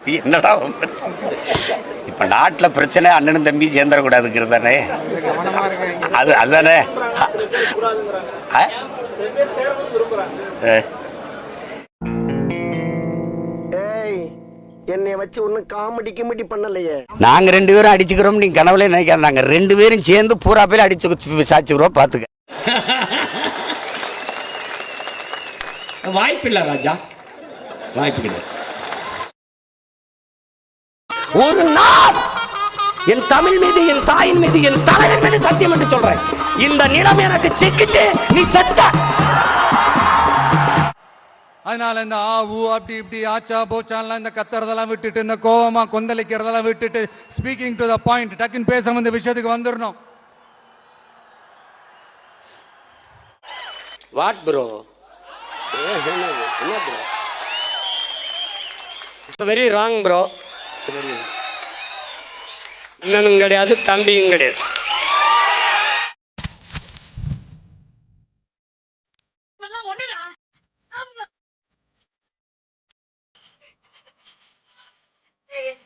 என்னடா இப்ப நாட்டுல பிரச்சனை அண்ணனும் தம்பி சேர்ந்துடக்கூடாதுங்கிறது தானே அது அதுதானே? என்னைய வச்சு ஒன்னும் காமெடி கிமெடி பண்ணலையே. நாங்க ரெண்டு பேரும் அடிச்சுக்கிறோம் நீங்க கனவுல நினைக்காத. நாங்க ரெண்டு பேரும் சேர்ந்து பூரா பேர் அடிச்சு சாச்சுக்கிறோம் பாத்துக்க. வாய்ப்பில்லை ராஜா. வாய்ப்பு கிடையாது. ஒரு நாள் என் தமிழ் மீது என் தாயின் மீது என் தலைவன் மீது சத்தியம் என்று சொல்றேன். இந்த நிலம் எனக்கு சிக்கிச்சு நீ செத்த. அதனால இந்த ஆ ஊ அப்படி இப்படி ஆச்சா போச்சான்லாம் இந்த கத்துறதெல்லாம் விட்டுட்டு இந்த கோவமா கொந்தளிக்கிறதெல்லாம் விட்டுட்டு ஸ்பீக்கிங் டு த பாயிண்ட் டக்குன்னு பேச இந்த விஷயத்துக்கு வந்துடணும் what bro very wrong bro அண்ணனும் கிடையாது தம்பியும் கிடையாது Yeah.